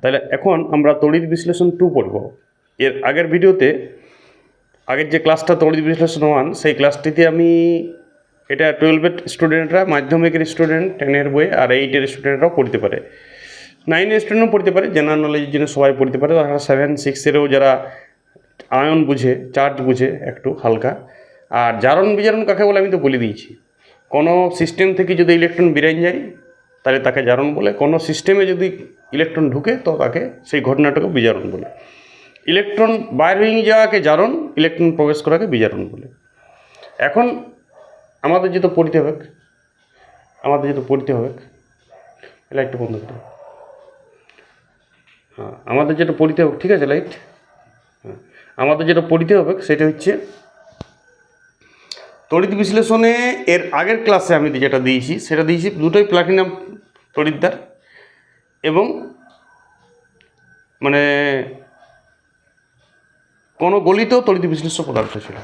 তাহলে এখন আমরা তড়িৎ বিশ্লেষণ টু পড়ব। এর আগের ভিডিওতে, আগের যে ক্লাসটা তড়িৎ বিশ্লেষণ ওয়ান সেই ক্লাসটিতে আমি, এটা টুয়েলভের স্টুডেন্টরা মাধ্যমিকের স্টুডেন্ট টেনের বই আর এইটের স্টুডেন্টরাও পড়তে পারে। নাইনের স্টুডেন্টও পড়তে পারে জেনারেল নলেজের জন্য সবাই পড়তে পারে, তাছাড়া সেভেন সিক্সেরও যারা আয়ন বুঝে চার্জ বুঝে, একটু হালকা। আর জারণ বিজারণ কাকে বলে আমি তো বলে দিয়েছি। কোনো সিস্টেম থেকে যদি ইলেকট্রন বেরিয়ে যায় তাহলে তাকে জারণ বলে। কোনো সিস্টেমে যদি ইলেকট্রন ঢুকে, তো তাকে সেই ঘটনাটাকে বিজারণ বলে। ইলেকট্রন বাইরে হয়ে যাওয়াকে জারণ ইলেকট্রন প্রবেশ করাকে বিজারণ বলে। এখন আমাদের যেটা পড়তে হবে, আমাদের যেটা পড়তে হবে এটা একটু বন্ধ করে দাও। হ্যাঁ আমাদের যেটা পড়তে হবে, ঠিক আছে লাইট হ্যাঁ আমাদের যেটা পড়তে হবে, সেটা হচ্ছে তড়িৎ বিশ্লেষণে এর আগের ক্লাসে আমি যেটা দিয়েছি, সেটা দিয়েছি দুটোই প্লাটিনাম তড়িৎদ্বার এবং মানে কোনো গলিত তড়িৎ বিশ্লেষ্য পদার্থ ছিল।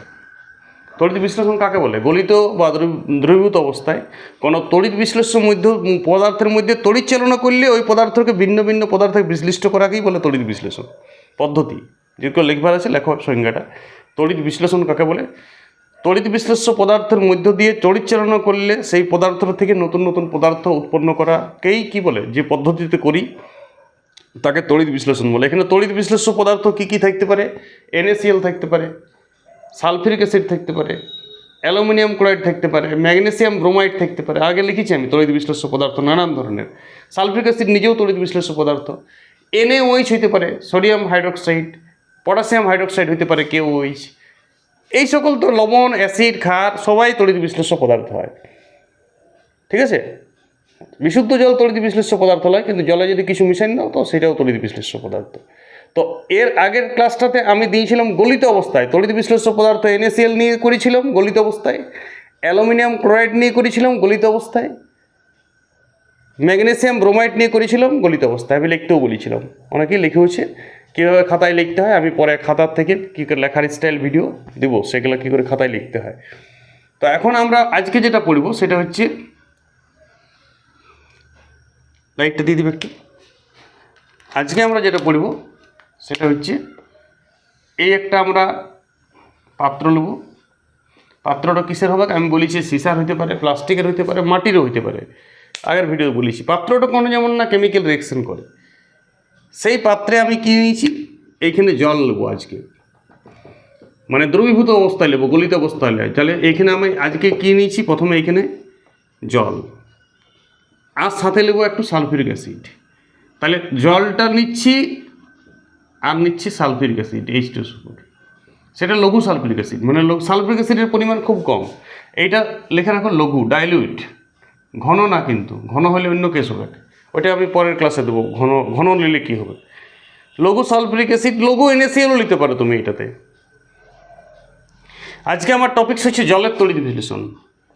তড়িৎ বিশ্লেষণ কাকে বলে? গলিত বা দ্রবী- দ্রবীভূত অবস্থায় কোনো তড়িৎ বিশ্লেষ্য মধ্য, পদার্থের মধ্যে তড়িৎ চালনা করলে ওই পদার্থকে ভিন্ন ভিন্ন পদার্থে বিশ্লিষ্ট করাকেই বলে তড়িৎ বিশ্লেষণ পদ্ধতি। যেগুলো লিখবার আছে, লেখ সংজ্ঞাটা। তড়িৎ বিশ্লেষণ কাকে বলে? তড়িৎ বিশ্লেষ্য পদার্থের মধ্য দিয়ে তড়িৎ চালনা করলে সেই পদার্থ থেকে নতুন নতুন পদার্থ উৎপন্ন করাকেই কি বলে? যে পদ্ধতিতে করি, তাকে তড়িৎ বিশ্লেষণ বলে। এখানে তড়িৎ বিশ্লেষ্য পদার্থ কী কী থাকতে পারে? এনএসিএল থাকতে পারে সালফিউরিক অ্যাসিড থাকতে পারে, অ্যালুমিনিয়াম ক্লোরাইড থাকতে পারে, ম্যাগনেসিয়াম ব্রোমাইড থাকতে পারে। আগে লিখেছি আমি তড়িৎ বিশ্লেষ্য পদার্থ নানান ধরনের। সালফিউরিক অ্যাসিড নিজেও তড়িৎ বিশ্লেষ্য পদার্থ। এনএওইচ হইতে পারে, সোডিয়াম হাইড্রোক্সাইড, পটাশিয়াম হাইড্রোক্সাইড হইতে পারে কেওইচ এই সকল তো লবণ, অ্যাসিড, ক্ষার, সবাই তড়িৎ বিশ্লেষ্য পদার্থ হয়। ঠিক আছে? বিশুদ্ধ জল তড়িৎ বিশ্লেষ্য পদার্থ নয় কিন্তু জলে যদি কিছু মিশাই নাও, তো সেটাও তড়িৎ বিশ্লেষ্য পদার্থ। তো এর আগের ক্লাসটাতে আমি দিয়েছিলাম গলিত অবস্থায়। তড়িৎ বিশ্লেষ্য পদার্থ এনএসিএল নিয়ে করেছিলাম গলিত অবস্থায়। অ্যালুমিনিয়াম ক্লোরাইড নিয়ে করেছিলাম গলিত অবস্থায়। ম্যাগনেসিয়াম ব্রোমাইড নিয়ে করেছিলাম গলিত অবস্থায়। আমি লিখতেও বলেছিলাম। অনেকেই লিখে হচ্ছে কীভাবে খাতায় লিখতে হয়? আমি পরে খাতার থেকে কী করে লেখার স্টাইল ভিডিও দেবো, সেগুলো কী করে খাতায় লিখতে হয়? তো এখন আমরা আজকে যেটা পড়ব, সেটা হচ্ছে লাইটটা দিয়ে দিবে একটু। আজকে আমরা যেটা পড়ব, সেটা হচ্ছে এই একটা আমরা পাত্র নেব। পাত্রটা কিসের হবে? আমি বলেছি সিসার হইতে পারে প্লাস্টিকের হইতে পারে, মাটিরও হইতে পারে। আগের ভিডিও বলেছি, পাত্রটা কোনো যেমন না কেমিক্যাল রিয়েকশন করে। সেই পাত্রে আমি কী নিয়েছি এইখানে জল নেব আজকে। মানে দ্রবীভূত অবস্থায় নেব, গলিত অবস্থায় নেয় তাহলে এইখানে আমি আজকে কী নিয়েছি প্রথমে এইখানে জল। আর সাথে নেব একটু সালফিউরিক অ্যাসিড। তাহলে জলটা নিচ্ছি আর নিচ্ছি sulphuric acid H two super সেটা লঘু সালফিউরিক অ্যাসিড। মানে সালফিউরিক অ্যাসিডের পরিমাণ খুব কম। এইটা লেখা রাখো লঘু ডাইলুইট ঘন না কিন্তু, ঘন হলে অন্য কেস হবে। ওটা আমি পরের ক্লাসে দেবো। ঘন ঘন নিলে কী হবে? লঘু সালফিউরিক অ্যাসিড লঘু এনএসিএলও নিতে পারো তুমি এটাতে। আজকে আমার টপিকস হচ্ছে জলের তড়িৎ বিশ্লেষণ।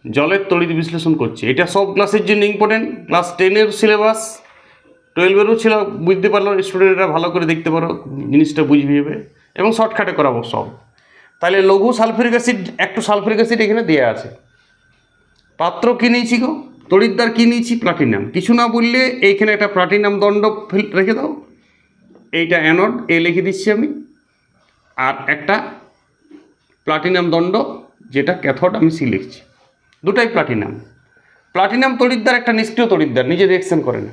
জলের তড়িৎ বিশ্লেষণ করছি। এটা সব ক্লাসের জন্য ইম্পর্টেন্ট ক্লাস টেনের সিলেবাস টুয়েলভেরও ছিল, বুঝতে পারল স্টুডেন্টরা ভালো করে দেখতে পারো, জিনিসটা বুঝবে যাবে এবং শর্টকাটে করাবো সব। তাহলে লঘু সালফিউরিক অ্যাসিড একটু সালফিউরিক অ্যাসিড এখানে দেওয়া আছে। পাত্র কী নিয়েছি গো? তড়িৎদ্বার কী নিয়েছি? প্লাটিনাম কিছু না বললে এইখানে একটা প্লাটিনাম দণ্ড রেখে দাও। এইটা অ্যানোড এ লিখে দিচ্ছি আমি। আর একটা প্লাটিনাম দণ্ড, যেটা ক্যাথড আমি সি লিখছি। দুটাই প্লাটিনাম প্লাটিনাম তড়িৎদ্বার একটা নিষ্ক্রিয় তড়িৎদ্বার নিজে রিয়েকশন করে না।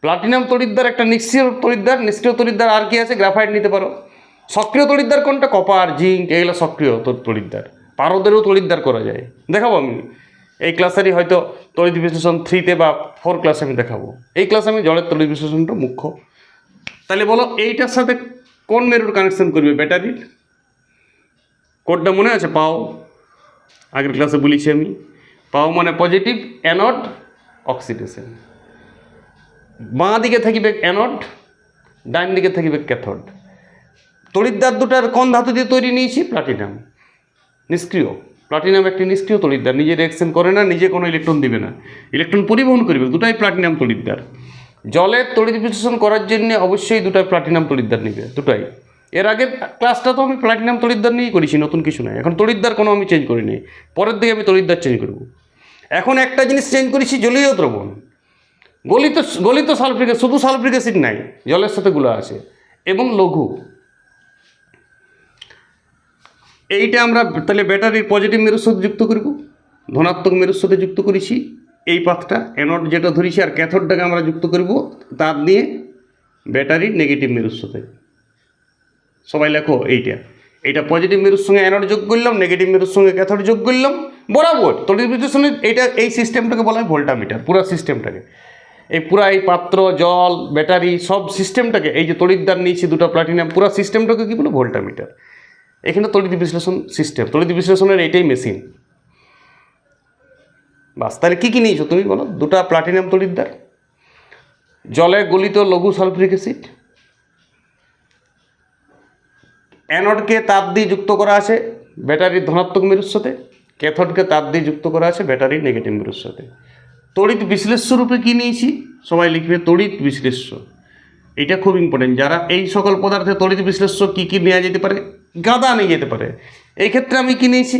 প্লাটিনাম তড়িৎদ্বার একটা নিষ্ক্রিয় তড়িৎদ্বার নিষ্ক্রিয় তড়িৎদ্বার আর কি আছে? গ্রাফাইট নিতে পারো। সক্রিয় তড়িৎদ্বার কোনটা? কপার জিঙ্ক এগুলো সক্রিয় তড়- তড়িৎদ্বার পারদেরও তড়িৎদ্বার করা যায়। দেখাবো আমি। এই ক্লাসেরই হয়তো তড়িৎ বিশ্লেষণ থ্রিতে বা ফোর ক্লাসে আমি দেখাবো। এই ক্লাসে আমি জলের তড়িৎ বিশ্লেষণটা মুখ্য। তাহলে বলো, এইটার সাথে কোন মেরুর কানেকশন করবে ব্যাটারির কোডটা মনে আছে? পাও। আগের ক্লাসে বলেছি আমি। পাও মানে পজিটিভ অ্যানড অক্সিডেশন বাঁ দিকে থাকিবে অ্যানড ডান দিকে থাকিবে ক্যাথড তড়িৎদ্বার দুটার কোন ধাতু দিয়ে তৈরি নিয়েছি? প্লাটিনাম নিষ্ক্রিয়। প্লাটিনাম একটি নিষ্ক্রিয় তড়িৎদ্বার নিজে রিয়াকশন করে না, নিজে কোনো ইলেকট্রন দিবে না। ইলেকট্রন পরিবহন করবে, দুটাই প্লাটিনাম তড়িৎদ্বার জলের তড়িৎ বিশ্লেষণ করার জন্য অবশ্যই দুটাই প্লাটিনাম তড়িৎদ্বার নিবে, দুটাই। এর আগের ক্লাসটা তো আমি প্লাটিনাম তড়িৎদ্বার নিয়েই করেছি, নতুন কিছু নয় এখন তড়িৎদ্বার কোনো আমি চেঞ্জ করিনি। পরের দিকে আমি তড়িৎদ্বার চেঞ্জ করব। এখন একটা জিনিস চেঞ্জ করেছি, জলীয় দ্রবণ। গলিত গলিত সালফ্রিক শুধু সালফ্রিক অ্যাসিড নাই, জলের সাথে গুলো আছে। এবং লঘু। এইটা আমরা তাহলে ব্যাটারির পজিটিভ মেরুর সাথে যুক্ত করব, ধনাত্মক মেরুর সাথে যুক্ত করেছি। এই পাথটা অ্যানোড যেটা ধরেছি আর ক্যাথোডটাকে আমরা যুক্ত করব, তার দিয়ে ব্যাটারির নেগেটিভ মেরুর সাথে সবাই লেখো এইটা। এইটা পজিটিভ মেরুর সঙ্গে অ্যানোড যোগ করলাম নেগেটিভ মেরুর সঙ্গে ক্যাথোড যোগ করলাম, বরাবর। তড়িৎ বিশ্লেষণে এইটা, এই সিস্টেমটাকে বলা হয় ভোল্টামিটার পুরো সিস্টেমটাকে এই পুরা এই পাত্র, জল, ব্যাটারি সব সিস্টেমটাকে এই যে তড়িৎদার নিয়েছি, দুটো প্লাটিনাম পুরো সিস্টেমটাকে কি বলে? ভোল্টামিটার এখানে তড়িৎ বিশ্লেষণ সিস্টেম তড়িৎ বিশ্লেষণের এইটাই মেশিন বাস, তাহলে কী কী নিয়েছো তুমি বলো? দুটা প্লাটিনাম তড়িৎদার জলে গলিত লঘু সালফ্রিক অ্যাসিড অ্যানোডকে তাপ দিয়ে যুক্ত করা আছে ব্যাটারির ধনাত্মক মেরুর সাথে ক্যাথোডকে তাপ দিয়ে যুক্ত করা আছে ব্যাটারির নেগেটিভ মেরুর সাথে তড়িৎ বিশ্লেষ্য রূপে কী নিয়েছি? সবাই লিখবে তড়িৎ বিশ্লেষ্য। এটা খুব ইম্পর্টেন্ট যারা এই সকল পদার্থে তড়িৎ বিশ্লেষ্য কী কী নেওয়া যেতে পারে? গাদা নিয়ে যেতে পারে। এই ক্ষেত্রে আমি কী নিয়েছি?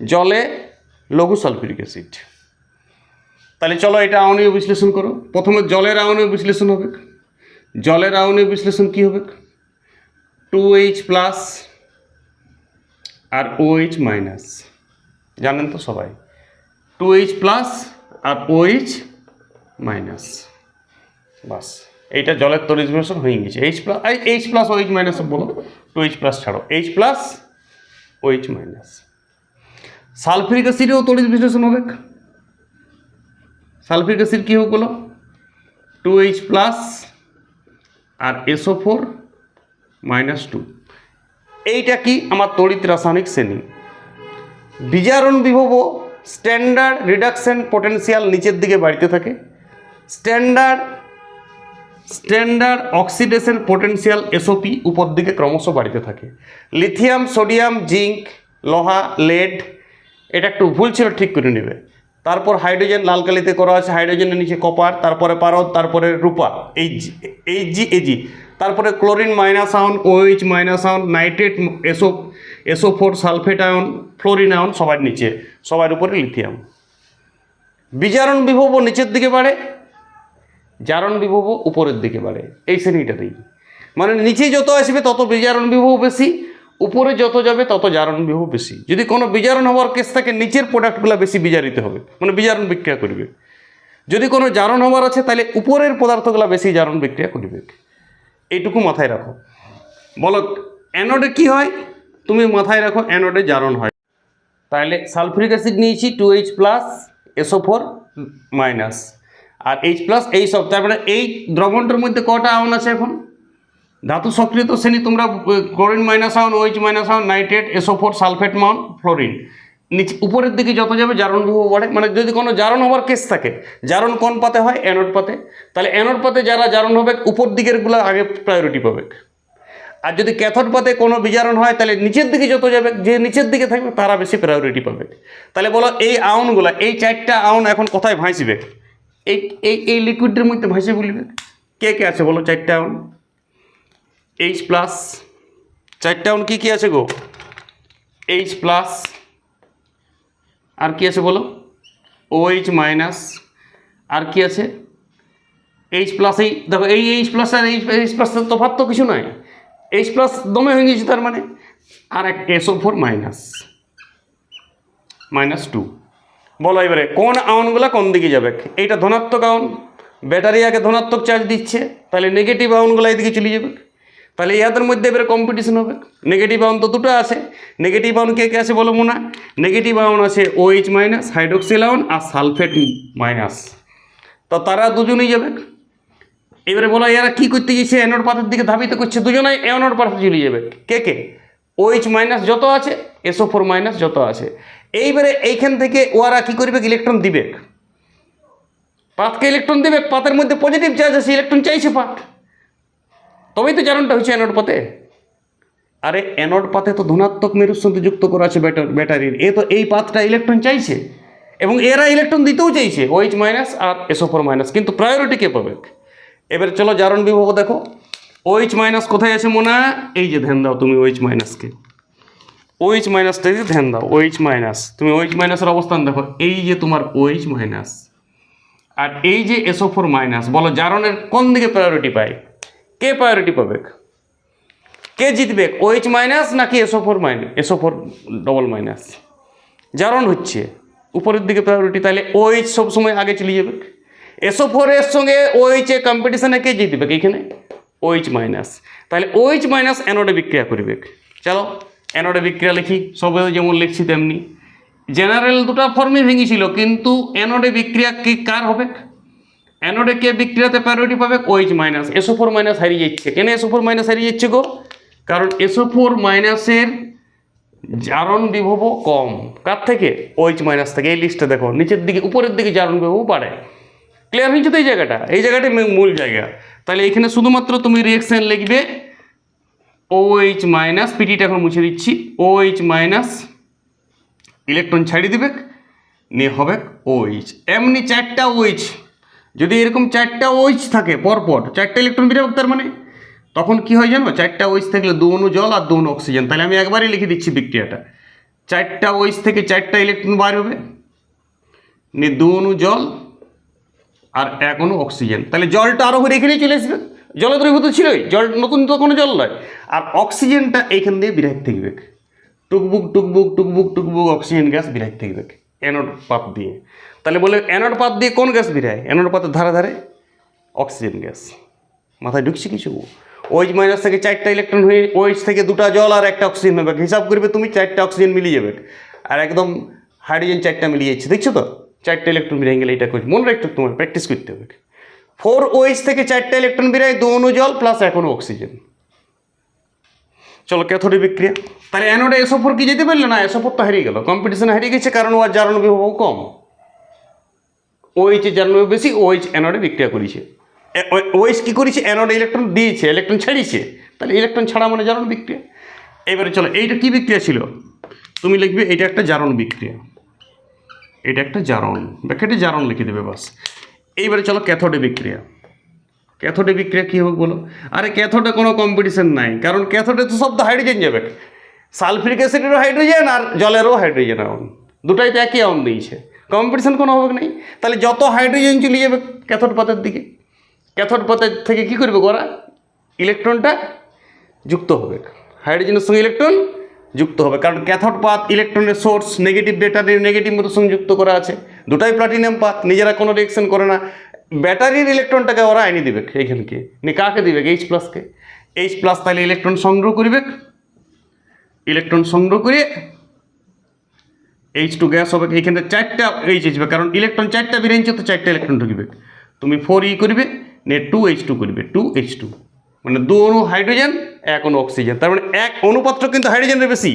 জলে লঘু সালফিউরিক অ্যাসিড। তাহলে চলো এটা আউনীয় বিশ্লেষণ করো। প্রথমে জলের আউনীয় বিশ্লেষণ হবে। জলের আউনীয় বিশ্লেষণ কী হবে? টু এইচ প্লাস আর ও এইচ মাইনাস। জানেন তো সবাই? টু এইচ প্লাস আর ও এইচ মাইনাস। বাস, এইটা জলের বিশ্লেষণ হয়ে গেছে। H plus H plus O H minus বলো। এইচ প্লাস ছাড়ো। H plus O H minus sulphuric অ্যাসিডেও তড়িৎ বিশ্লেষণ হবে। সালফিউরিক অ্যাসিড কী হোক বলো? টু এইচ প্লাস আর এসও ফোর মাইনাস টু এইটা কি আমার তড়িৎ রাসায়নিক শ্রেণি? বিজারণ বিভব স্ট্যান্ডার্ড রিডাকশন পটেনশিয়াল নিচের দিকে বাড়তে থাকে। Standard standard oxidation potential SOP উপর দিকে ক্রমশ বাড়তে থাকে। লিথিয়াম, সোডিয়াম, জিঙ্ক, লোহা লেড এটা একটু ভুল ছিল, ঠিক করে নেবে। তারপর হাইড্রোজেন, লাল কালিতে করা আছে, হাইড্রোজেনের নিচে কপার তারপরে পারদ, তারপরে রূপা, এই জি এই জি এজি তারপরে ক্লোরিন মাইনাস আয়ন OH minus ion nitrate SO SO four sulphate ion fluorine আয়ন সবার নিচে, সবার উপরে লিথিয়াম বিজারণ বিভব নিচের দিকে বাড়ে জারণ বিভব উপরের দিকে বাড়ে, এই শ্রেণীটাতেই। মানে নিচে যত আসবে তত বিজারণ বিভব বেশি, উপরে যত যাবে তত জারণ বিভব বেশি। যদি কোনো বিজারণ হওয়ার কেস থাকে, নিচের প্রোডাক্টগুলো বেশি বিজারিত হবে মানে বিজারণ বিক্রিয়া করবে। যদি কোনো জারণ হওয়ার আছে, তাহলে উপরের পদার্থগুলো বেশি জারণ বিক্রিয়া করবে। এইটুকু মাথায় রাখো। বলো, অ্যানোডে কি হয়? তুমি মাথায় রাখো, অ্যানোডে জারণ হয়। তাহলে সালফিউরিক অ্যাসিড নিয়েছি, two H plus, SO four minus. আর এইচ প্লাস এই সব তারপরে এই দ্রবণটার মধ্যে কটা আয়ন আছে এখন? ধাতু সক্রিয়ত শ্রেণি তোমরা ক্লোরিন মাইনাস আয়ন ওইচ মাইনাস আয়ন নাইট্রেট এসও ফোর সালফেট মাউন ফ্লোরিন নিচে, উপরের দিকে যত যাবে জারণ বিভব বাড়ে। মানে যদি কোনো জারণ হওয়ার কেস থাকে, জারণ কোন পাতে হয়? অ্যানোড পাতে। তাহলে অ্যানোড পাতে যারা জারণ হবে, উপর দিকেরগুলো আগে প্রায়োরিটি পাবে। আর যদি ক্যাথড পাতে কোনো বিজারণ হয়, তাহলে নিচের দিকে যত যাবে, যে নিচের দিকে থাকবে, তারা বেশি প্রায়োরিটি পাবে। তাহলে বলো এই আউনগুলো এই চারটা আউন এখন কোথায় ভাসবে? এই এই এই লিকুইডের মধ্যে ভাসে বলবে কে কে আছে বলো, চারটা আউন এইচ প্লাস চারটা আউন কী কী আছে গো? এইচ প্লাস আর কি আছে বলো? ও এইচ মাইনাস আর কি আছে? এইচ প্লাস এই, দেখো, এই এইচ প্লাস আর এইচ এইচ প্লাস তফাৎ তো কিছু নয় এইচ প্লাস দমে হয়ে গেছে তার মানে। আর এক SO four minus minus two বলো এবারে, কোন আউনগুলো কোন দিকে যাবে? এইটা ধনাত্মক আউন, ব্যাটারি আগে ধনাত্মক চার্জ দিচ্ছে, তাহলে নেগেটিভ আউনগুলো এদিকে চলে যাবে। তাহলে ইয়াদের মধ্যে এবারে কম্পিটিশন হবে। নেগেটিভ আউন তো দুটো আছে নেগেটিভ আউন কে কে আছে বলো মোনা? নেগেটিভ আউন আছে ওএইচ মাইনাস হাইড্রোক্সিল আউন আর সালফেট মাইনাস তো তারা দুজনেই যাবে। এবারে বলো এরা কি করতে গেছে? অ্যানোড পাথের দিকে ধাবিত করছে। দুজনেই অ্যানোড পাথে চলে যাবে। কে কে? ওএইচ মাইনাস যত আছে এসও ফোর মাইনাস যত আছে। এইবারে এইখান থেকে ওরা কি করবে? ইলেকট্রন দিবে। পাতকে ইলেকট্রন দিবে, পাতের মধ্যে পজিটিভ চার্জ আছে ইলেকট্রন চাইছে পাত। তবেই তো জারণটা হচ্ছে অ্যানোড পাতে। আরে অ্যানোড পাতে তো ধনাত্মক মেরুর সাথে যুক্ত করা আছে ব্যাটার ব্যাটারির এ তো এই পাতটা ইলেকট্রন চাইছে। এবং এরা ইলেকট্রন দিতেও চাইছে ওইচ মাইনাস আর এসও ফোর মাইনাস কিন্তু প্রায়োরিটি কে পাবে? এবার চলো জারণ বিভব দেখো। ওইচ মাইনাস কোথায় আছে মনে? এই যে ধ্যান দাও তুমি ওইচ মাইনাসকে ওইচ মাইনাসটা দিয়ে ধ্যান দাও ওইচ মাইনাস তুমি ওইচ মাইনাসের অবস্থান দেখো, এই যে তোমার ওইচ মাইনাস আর এই যে এসও ফোর মাইনাস বলো জারণের কোন দিকে প্রায়োরিটি পায়? কে প্রায়োরিটি পাবে? কে জিতবে? ওইচ মাইনাস নাকি SO four minus SO four double minus জারণ হচ্ছে, উপরের দিকে প্রায়োরিটি তাহলে ওইচ সবসময় আগে চলে যাবে। এসও ফোরের সঙ্গে ওইচে কম্পিটিশনে কে জিতবে? এখানে? ওইচ মাইনাস তাহলে ওইচ মাইনাস অ্যানোডে বিক্রিয়া করবে। চলো অ্যানোডে বিক্রিয়া লিখি, সব যেমন লিখছি তেমনি। জেনারেল দুটো ফর্মে ভেঙেছিল, কিন্তু অ্যানোডে বিক্রিয়া কি কার হবে? অ্যানোডে কে বিক্রিয়াতে প্রায়োরিটি পাবে OH minus SO four minus হারিয়ে যাচ্ছে। কেন এসও ফোর মাইনাস হারিয়ে যাচ্ছে গো? কারণ এসও ফোর মাইনাসের জারণ বিভব কম। কার থেকে? ওইচ মাইনাস থেকে। এই লিস্টটা দেখো, নিচের দিকে, উপরের দিকে জারণ বিভব বাড়ে। ক্লিয়ার হয়েছে তো এই জায়গাটা? এই জায়গাটাই মূল- মূল জায়গা। তাহলে এখানে শুধুমাত্র তুমি রিয়েকশন লিখবে ও এইচ মাইনাস পিটিটা এখন মুছে দিচ্ছি। ও এইচ মাইনাস ইলেকট্রন ছাড়িয়ে দিবে, নিয়ে হবে ওইচ এমনি চারটা ওইচ যদি এরকম চারটা ওইচ থাকে পরপর, চারটা ইলেকট্রন বেরোবে তার মানে? তখন কি হয় জানো? চারটা ওইচ থাকলে দু অনু জল আর দু অনু অক্সিজেন তাহলে আমি একবারই লিখে দিচ্ছি বিক্রিয়াটা চারটা ওইচ থেকে চারটা ইলেকট্রন বার হবে। নিয়ে দু অনু জল আর এক অণু অক্সিজেন। তাহলে জলটা করে এখানেই চলে আসবে। জলে দ্রবীভূত ছিলই, জল নতুন তো কোনো জল নয়। আর অক্সিজেনটা এইখান দিয়ে বিরাট থাকবে টুকবুক টুকবুক টুকবুক টুকবুক অক্সিজেন গ্যাস বিরাট থাকবে অ্যানোড পাত দিয়ে। তাহলে বলে অ্যানোড পাত দিয়ে কোন গ্যাস বিরায়? অ্যানোড পাতের ধারে ধারে অক্সিজেন গ্যাস। মাথায় ঢুকছে কিছু? ওইচ মাইনাস থেকে চারটা ইলেকট্রন হয়ে ওইচ থেকে দুটো জল আর একটা অক্সিজেন হবে হিসাব করবে তুমি চারটা অক্সিজেন মিলিয়ে যাবে আর একদম হাইড্রোজেন চারটা মিলিয়ে যাচ্ছে। দেখছ তো? চারটা ইলেকট্রন বেরিয়ে গেলে এটা মনে রাখতে তোমার প্র্যাকটিস করতে হবে। ফোর ওইচ থেকে চারটে ইলেকট্রন বেরোয়, দু অণু জল প্লাস অণু অক্সিজেন চলো ক্যাথোডিক বিক্রিয়া। তাহলে অ্যানোডে এসো ফোর কি যেতে পারল? না এসো ফোর তো হারিয়ে গেল। কম্পিটিশন হারিয়ে গেছে, কারণ ওর জারণ বিভব কম। ওইচে জারণ বিভব বেশি ওইচ অ্যানোডে বিক্রিয়া করেছে। ওইচ কী করেছে? অ্যানোডে ইলেকট্রন দিয়েছে ইলেকট্রন ছাড়িয়েছে। তাহলে ইলেকট্রন ছাড়া মানে জারণ বিক্রিয়া। এবারে চলো, এইটা কি বিক্রিয়া ছিল? তুমি লিখবে এটা একটা জারণ বিক্রিয়া। এটা একটা জারণ। ব্যাকেটে জারণ লিখে দেবে বাস। এইবারে চলো ক্যাথোডে বিক্রিয়া। ক্যাথোডে বিক্রিয়া কী হবে বলো? আরে ক্যাথোডে কোনো কম্পিটিশন নাই, কারণ ক্যাথোডে তো সব তো হাইড্রোজেন যাবে সালফিক অ্যাসিডেরও হাইড্রোজেন আর জলেরও হাইড্রোজেন আউন দুটাই তো একই আউন দিয়েছে। কম্পিটিশন কোনো হবে নেই। তাহলে যত হাইড্রোজেন চলে যাবে ক্যাথোড পাতের দিকে। ক্যাথোড পাতের থেকে কী করবে ওরা ইলেকট্রনটা যুক্ত হবে। হাইড্রোজেনের সঙ্গে ইলেকট্রন যুক্ত হবে। কারণ ক্যাথড পাত ইলেকট্রনের সোর্স নেগেটিভ ব্যাটারির নেগেটিভ মতো সঙ্গে যুক্ত করা আছে। দুটাই প্লাটিনাম পাত, নিজেরা কোনো রিয়েকশন করে না। ব্যাটারির ইলেকট্রনটাকে ওরা আইনি দেবে এইখানকে নি, কাকে দিবে? এইচ প্লাসকে এইচ প্লাস তাহলে ইলেকট্রন সংগ্রহ করবে। ইলেকট্রন সংগ্রহ করিয়ে এইচ টু গ্যাস হবে। এইখানে চারটা এইচ আসবে। কারণ ইলেকট্রন চারটা বেরিয়েছে তো চারটা ইলেকট্রন ঢুকবে। তুমি ফোর ই করবে, নে টু এইচ টু করবে। টু এইচ টু মানে দু অণু হাইড্রোজেন এক অণু অক্সিজেন তার মানে এক অনুপাত্র কিন্তু হাইড্রোজেনের বেশি।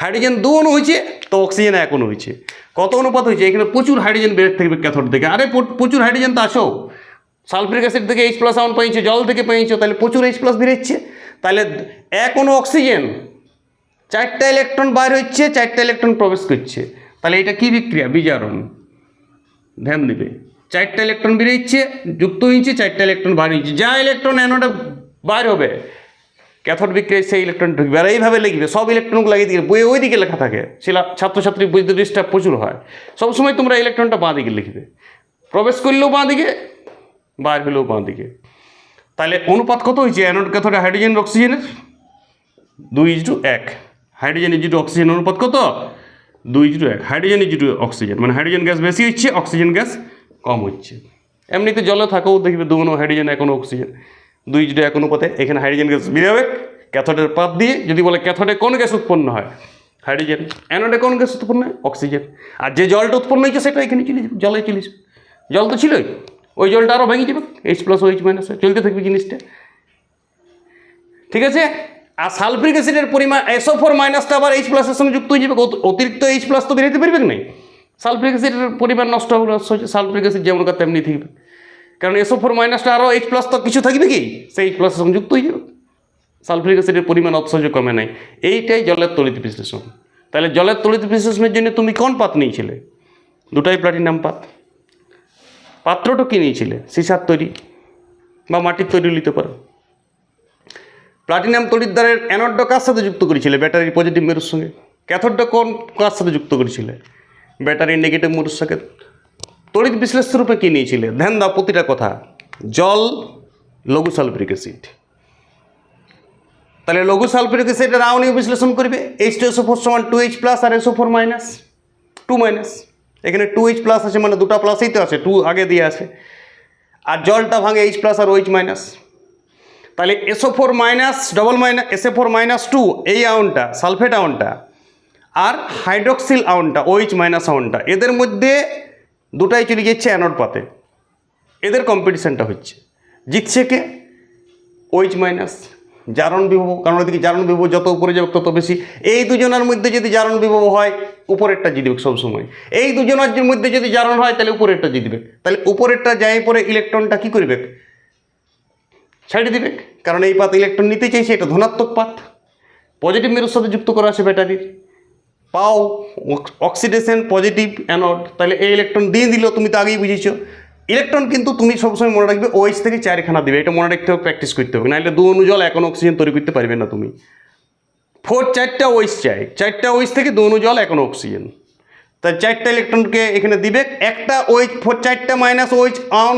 হাইড্রোজেন দু অণু হয়েছে, তো অক্সিজেন এক অণু হয়েছে। কত অনুপাত হয়েছে? এখানে প্রচুর হাইড্রোজেন বের থাকবে ক্যাথোড থেকে। আরে প্রচুর হাইড্রোজেন তো আসো সালফিক অ্যাসিড থেকে এইচ প্লাস আউন পাইছো জল থেকে পাইছো তাহলে প্রচুর এইচ প্লাস বেরোচ্ছে। তাহলে এক অণু অক্সিজেন চারটা ইলেকট্রন বাইর হচ্ছে, চারটা ইলেকট্রন প্রবেশ করছে। তাহলে এটা কি বিক্রিয়া? বিজারণ। ধ্যান দিবে। চারটা ইলেকট্রন বেরিয়েছে যুক্ত হয়েছে, চারটা ইলেকট্রন বার হয়েছে। যা ইলেকট্রন অ্যানোডে বাইর হবে। ক্যাথোড বিক্রিয়ায় সেই ইলেকট্রন ঢুকবে। আর এইভাবে লিখবে, সব ইলেকট্রনগুলো লাগিয়ে দিকে বইয়ে ওই দিকে লেখা থাকে। সেটা ছাত্রছাত্রী বুঝতে ডিস্টার্ব প্রচুর হয়। সবসময় তোমরা ইলেকট্রনটা বাঁ দিকে লিখবে। প্রবেশ করলেও বাঁ দিকে বার হলেও বাঁ দিকে। তাহলে অনুপাত কত হয়েছে? অ্যানোড ক্যাথোডে হাইড্রোজেন অক্সিজেনের দুই ইজ টু এক। হাইড্রোজেন ইজ টু অক্সিজেন অনুপাত কত? দুই ইজ এক। হাইড্রোজেন ইজ টু অক্সিজেন মানে হাইড্রোজেন গ্যাস বেশি হচ্ছে অক্সিজেন গ্যাস কম হচ্ছে। এমনিতে জলে থাকেও দেখবে দুগুণ হাইড্রোজেন এখনও অক্সিজেন দুই টু এক অনুপাতে, এখানে হাইড্রোজেন গ্যাস বেরোবে ক্যাথোডের পাত দিয়ে যদি বলে ক্যাথোডে কোন গ্যাস উৎপন্ন হয়? হাইড্রোজেন অ্যানোডে কোন গ্যাস উৎপন্ন হয়? অক্সিজেন আর যে জলটা উৎপন্ন হয়েছে, সেটা এখানে চলে যাবে, জলে চলে যাবে। জল তো ছিলই। ওই জলটা আরও ভেঙে যাবে। এইচ প্লাস ওইচ মাইনাস চলতে থাকবে জিনিসটা। ঠিক আছে? আর সালফ্রিক অ্যাসিডের পরিমাণ এসও ফোর মাইনাসটা আবার এইচ প্লাসের সঙ্গে যুক্ত হয়ে যাবে। অতিরিক্ত এইচ প্লাস তো বেরোতে পারবে না সালফ্রিক অ্যাসিডের পরিমাণ নষ্ট হবে সালফ্রিক অ্যাসিড যেমন তেমনি থাকবে কারণ এসও ফোর মাইনাসটা আরও এইচ প্লাস তো কিছু থাকবে কি? সেই এইচ প্লাসের সংযুক্ত যুক্ত হয়ে যাবে। সালফ্রিক অ্যাসিডের পরিমাণ অৎসহ্য কমে নাই। এইটাই জলের তড়িৎ বিশ্লেষণ। তাহলে জলের তড়িৎ বিশ্লেষণের জন্য তুমি কোন পাত নিয়েছিলে? দুটাই প্লাটিনাম পাত। পাত্রটা কি নিয়েছিলে? সিসার তৈরি বা মাটির তৈরি নিতে পারো। প্লাটিনাম তড়িৎদ্বারের অ্যানোডটা কার সাথে যুক্ত করেছিলে? ব্যাটারি পজিটিভ মেরুর সঙ্গে। ক্যাথোডটা কোন কার সাথে যুক্ত করেছিলে? ব্যাটারি নেগেটিভ মেরুর সাথে তড়িৎ বিশ্লেষণ রূপে কী নিয়েছিলে? ধ্যান দাও, প্রতিটা কথা। জল, লঘু সালফ্রিক অ্যাসিড তাহলে লঘু সালফ্রিক অ্যাসিডের আয়নীয় বিশ্লেষণ করবে। এইচ টু এসও ফোর সমান টু এইচ প্লাস আর SO four minus two minus এখানে টু এইচ প্লাস আছে মানে দুটো প্লাসই তো আছে টু আগে দিয়ে আছে। আর জলটা ভাঙে এইচ প্লাস আর ওইচ মাইনাস তাহলে SO four minus double minus SA four minus two এই আউনটা, সালফেট আউনটা, আর হাইড্রক্সিল আউনটা ওইচ মাইনাস আউনটা, এদের মধ্যে দুটাই চলে যাচ্ছে অ্যানোড পাতে। এদের কম্পিটিশানটা হচ্ছে। জিতছে কে? ওইচ মাইনাস জারণ বিভব, কারণ ওদিকে জারণ বিভব যত উপরে যাবে তত বেশি। এই দুজনের মধ্যে যদি জারণ বিভব হয়, উপরেরটা জিতবে সবসময়। এই দুজনের মধ্যে যদি জারণ হয়, তাহলে উপরেরটা জিতবে। তাহলে উপরেরটা যাই পরে ইলেকট্রনটা কি করবে ছেড়ে দিবে। কারণ এই পাত ইলেকট্রন নিতে চাইছে, এটা ধনাত্মক পাত। পজিটিভ মেরুর সাথে যুক্ত করা আছে ব্যাটারির পাও অক্সিডেশন পজিটিভ অ্যানড তাহলে এই ইলেকট্রন দিয়ে দিল তুমি তো আগেই বুঝেছ। ইলেকট্রন কিন্তু তুমি সবসময় মনে রাখবে ওইচ থেকে চারখানা দিবে, এটা মনে রাখতে হবে প্র্যাকটিস করতে হবে। নাহলে দু অনুজল এখন অক্সিজেন তৈরি করতে পারবে না তুমি। ফোর চারটা ওইচ চাই। চারটা ওইচ থেকে দু অনুজল এখন অক্সিজেন তাই চারটা ইলেকট্রনকে এখানে দিবে, একটা ওইচ ফোর চারটা মাইনাস ওইচ অন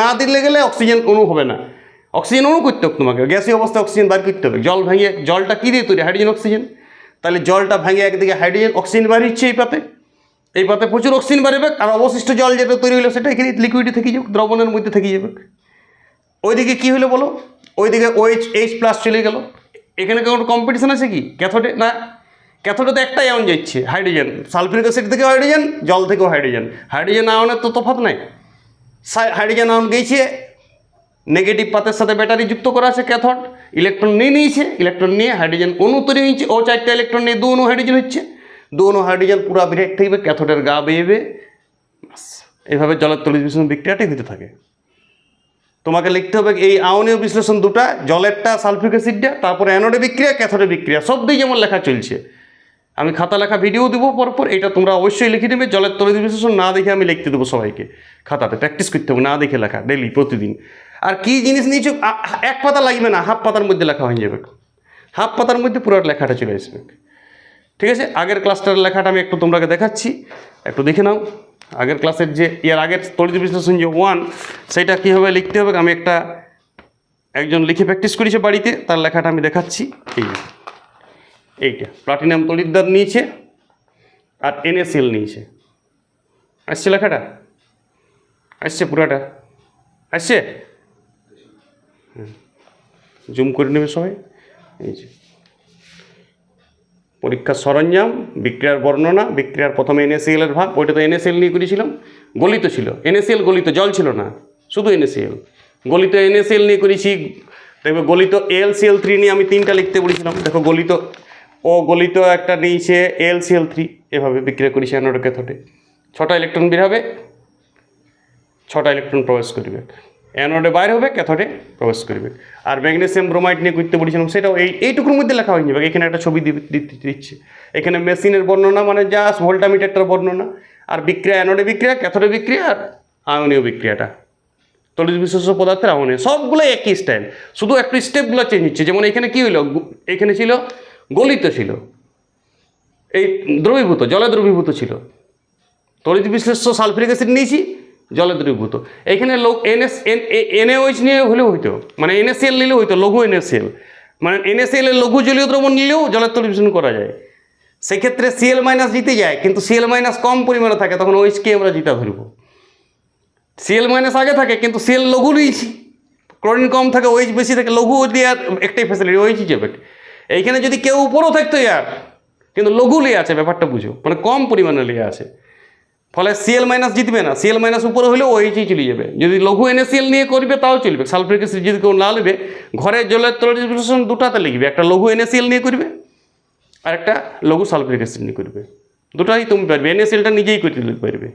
না দিলে গেলে অক্সিজেন অণু হবে না। অক্সিজেন অণু করতে হবে তোমাকে গ্যাসীয় অবস্থায় অক্সিজেন বার করতে হবে। জল ভেঙে, জলটা কী দিয়ে তৈরি? হাইড্রোজেন অক্সিজেন তাহলে জলটা ভেঙে একদিকে হাইড্রোজেন, অক্সিজেন বার হচ্ছে এই পাতে। এই পাতে প্রচুর অক্সিজেন বাড়বে, আর অবশিষ্ট জল যেটা তৈরি হলো, সেটা এখানে লিকুইডে থেকে যাবে, দ্রবণের মধ্যে থেকে যাবে। ওইদিকে কী হলো বলো? ওইদিকে ওইচ এইচ প্লাস চলে গেল। এখানে কোনো কম্পিটিশান আছে কি? ক্যাথোডে না। ক্যাথোডে তো একটাই আয়ন যাচ্ছে হাইড্রোজেন সালফিউরিক অ্যাসিড থেকেও হাইড্রোজেন জল থেকেও হাইড্রোজেন হাইড্রোজেন আয়নের তো তফাৎ নাই। হাইড্রোজেন আয়ন গেছে নেগেটিভ পাতের সাথে ব্যাটারি যুক্ত করা আছে ক্যাথড ইলেকট্রন নিয়ে নিয়েছে, ইলেকট্রন নিয়ে হাইড্রোজেন অণু তৈরি হয়েছে, ও চারটা ইলেকট্রন নিয়ে দু অণু হাইড্রোজেন হচ্ছে। দু অণু হাইড্রোজেন পুরো ব্রেক থাকবে ক্যাথোডের গা বেয়েবে এইভাবে জলের তলিজ বিশ্লেষণ বিক্রিয়াটাই হতে থাকে। তোমাকে লিখতে হবে এই আয়নীয় বিশ্লেষণ দুটা, জলেরটা সালফিক অ্যাসিডটা, তারপরে অ্যানোডে বিক্রিয়া ক্যাথোডে বিক্রিয়া, সব দিয়ে যেমন লেখা চলছে। আমি খাতা লেখা ভিডিও দেবো পরপর, এটা তোমরা অবশ্যই লিখে নেবে, জলের তলিজ বিশ্লেষণ না দেখে আমি লিখতে দেবো সবাইকে খাতাতে। প্র্যাকটিস করতে হবে, না দেখে লেখা ডেলি প্রতিদিন। আর কি জিনিস নিয়েছো? এক পাতা লাগবে না, হাফ পাতার মধ্যে লেখা হয়ে যাবে। হাফ পাতার মধ্যে পুরো লেখাটা চলে আসবে। ঠিক আছে? আগের ক্লাসটার লেখাটা আমি একটু তোমরাকে দেখাচ্ছি। একটু দেখে নাও। আগের ক্লাসের যে, ইয়ার আগের তড়িৎ বিশ্লেষণ যে ওয়ান সেটা কীভাবে লিখতে হবে? আমি একটা, একজন লিখে প্র্যাকটিস করেছে বাড়িতে, তার লেখাটা আমি দেখাচ্ছি। এই। এইটা। প্লাটিনাম তড়িৎদ্বার নিয়েছে আর এনএসএল নিয়েছে। আসছে লেখাটা? আসছে পুরাটা? আসছে? জুম করে নেবে সবাই। এই যে। পরীক্ষার সরঞ্জাম, বিক্রিয়ার বর্ণনা, বিক্রিয়ার প্রথমে এনএসিএল এর ভাগ, ওইটা তো এনএসএল নিয়ে করেছিলাম। গলিত ছিল। এনএসিএল গলিত, জল ছিল না। শুধু এনএসিএল গলিত এনএসিএল নিয়ে করেছি। দেখবে গলিত এল সিএল থ্রি নিয়ে আমি তিনটা লিখতে বলেছিলাম। দেখো গলিত ও গলিত একটা নিয়েছে এল সিএল থ্রি এভাবে বিক্রিয়া করেছি অ্যানোড ক্যাথোডে ছটা ইলেকট্রন বের হবে। ছটা ইলেকট্রন প্রবেশ করবে। অ্যানোডে বাইরে হবে, ক্যাথোডে প্রবেশ করবে। আর ম্যাগনেসিয়াম ব্রোমাইড নিয়ে করতে বলেছিলাম সেটাও এই, এইটুকুর মধ্যে লেখা হয়ে যাবে এখানে একটা ছবি দিচ্ছে। এখানে মেশিনের বর্ণনা মানে জাস্ট ভোল্টামিটারটার বর্ণনা। আর বিক্রিয়া অ্যানোডে বিক্রিয়া, ক্যাথোডে বিক্রিয়া আর আয়নীয় বিক্রিয়াটা। তড়িৎ বিশেষ পদার্থের আয়নীয় সবগুলো একই স্টাইল শুধু একটু স্টেপগুলো চেঞ্জ হচ্ছে, যেমন এখানে কী হইল, গু- এখানে ছিল, গলিত ছিল। এই দ্রবীভূত, জলে দ্রবীভূত ছিল। তড়িৎ বিশ্লেষ্য সালফিক অ্যাসিড নিয়েছি জলে দ্রবীভূত। এখানে লোক এনএস এনএওইচ নিয়ে হলেও হইতো। মানে এনএসএল নিলেও হইতো, লঘু এনএসএল। মানে এনএসএল এর লঘু জলীয় দ্রবণ নিলেও জলের তড়িৎ করা যায়। সেক্ষেত্রে সিএল মাইনাস জিতে যায়, কিন্তু সিএল মাইনাস কম পরিমাণে থাকে, তখন ওইচকে আমরা জিতা ধরব। সিএল মাইনাস আগে থাকে, কিন্তু সিএল লঘু নিয়েছি ক্লোরিন কম থাকে ওইচ বেশি থাকে, লঘু দেওয়ার একটাই ফ্যাসিলিটি ওইচই যাবে। এইখানে যদি কেউ উপরও থাকতো, ইয়ার, কিন্তু লঘু লিয়ে আছে, ব্যাপারটা বুঝো। মানে কম পরিমাণে লিয়ে আছে। ফলে সিএল মাইনাস জিতবে না। সিএল মাইনাস উপরে হলেও ওইচই চলে যাবে। যদি লঘু এনএসিএল নিয়ে করবে, তাও চলবে। সালফ্রিক অ্যাসিড যদি কেউ না নেবে ঘরের জলের তরল বিশ্লেষণ দুটাতে লিখবে। একটা লঘু এনএসিএল নিয়ে করবে, আর একটা লঘু সালফ্রিক অ্যাসিড নিয়ে করবে। দুটাই তুমি পারবে। এনএসিএলটা নিজেই করতে লিখতে পারবে।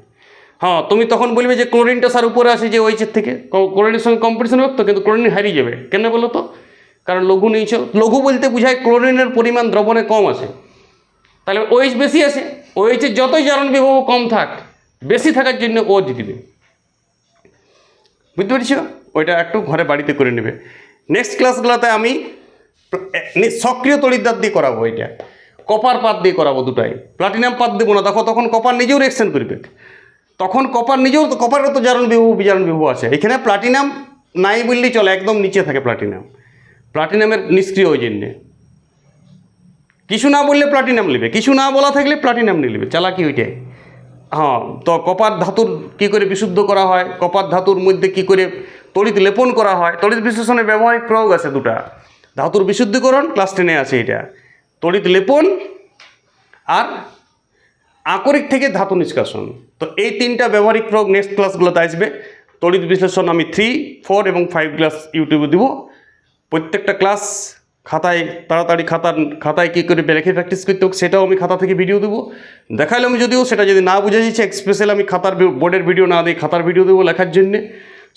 হ্যাঁ তুমি তখন বলবে যে ক্লোরিনটা স্যার উপরে আসে যে ওইচের থেকে। ক্লোরিনের সঙ্গে কম্পিটিশন হবে তো, কিন্তু ক্লোরিন হারিয়ে যাবে। কেন বলো তো? কারণ লঘু নিয়েছ লঘু বলতে বোঝায় ক্লোরিনের পরিমাণ দ্রবণে কম আছে তাহলে ওইচ বেশি আছে ওইচের যতই জারণ বিভব কম থাক বেশি থাকার জন্য ও জিতবে বুঝতে পেরেছ? ওইটা একটু ঘরে বাড়িতে করে নেবে। নেক্সট ক্লাসগুলোতে আমি সক্রিয় তড়িৎদ্বার দিয়ে করাবো এটা। কপার পাত দিয়ে করাবো দুটাই। প্লাটিনাম পাত দেবো না। দেখো, তখন কপার নিজেও রিয়েকশন করবে। তখন কপার নিজেও তো কপারেরও তো জারণ বিহু, বিজারণ বিহু আছে। এখানে প্লাটিনাম নাই বললেই চলে, একদম নিচে থাকে প্লাটিনাম প্লাটিনামের নিষ্ক্রিয় ওই জন্যে। কিছু না বললে প্লাটিনাম নেবে। কিছু না বলা থাকলে প্লাটিনাম নিয়ে নেবে। চালাকি ওইটাই। হ্যাঁ তো কপার ধাতুর কি করে বিশুদ্ধ করা হয়? কপার ধাতুর মধ্যে কি করে তড়িৎ লেপন করা হয়? তড়িৎ বিশ্লেষণের ব্যবহারিক প্রয়োগ আছে দুটা। ধাতুর বিশুদ্ধিকরণ ক্লাস টেনে আছে এটা। তড়িৎ লেপন আর আকরিক থেকে ধাতু নিষ্কাশন। তো এই তিনটা ব্যবহারিক প্রয়োগ নেক্সট ক্লাসগুলোতে আসবে। তড়িৎ বিশ্লেষণ আমি থ্রি ফোর এবং ফাইভ ক্লাস ইউটিউবে দিব। প্রত্যেকটা ক্লাস খাতায়, তাড়াতাড়ি খাতার, খাতায় কী করে লেখে প্র্যাকটিস করতে হোক, সেটাও আমি খাতা থেকে ভিডিও দেবো। দেখাইলাম যদিও সেটা যদি না বুঝে যাচ্ছে স্পেশাল আমি খাতার বোর্ডের ভিডিও না দিই খাতার ভিডিও দেবো লেখার জন্যে।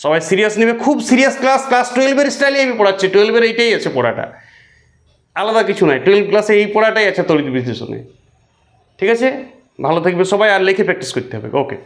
সবাই সিরিয়াস নেবে, খুব সিরিয়াস ক্লাস ক্লাস টুয়েলভের স্টাইলে আমি পড়াচ্ছি টুয়েলভের এইটাই আছে পড়াটা। আলাদা কিছু নাই টুয়েলভ ক্লাসে এই পড়াটাই আছে তড়িৎ বিশ্লেষণে ঠিক আছে? ভালো থাকবে সবাই আর লেখে প্র্যাকটিস করতে হবে ওকে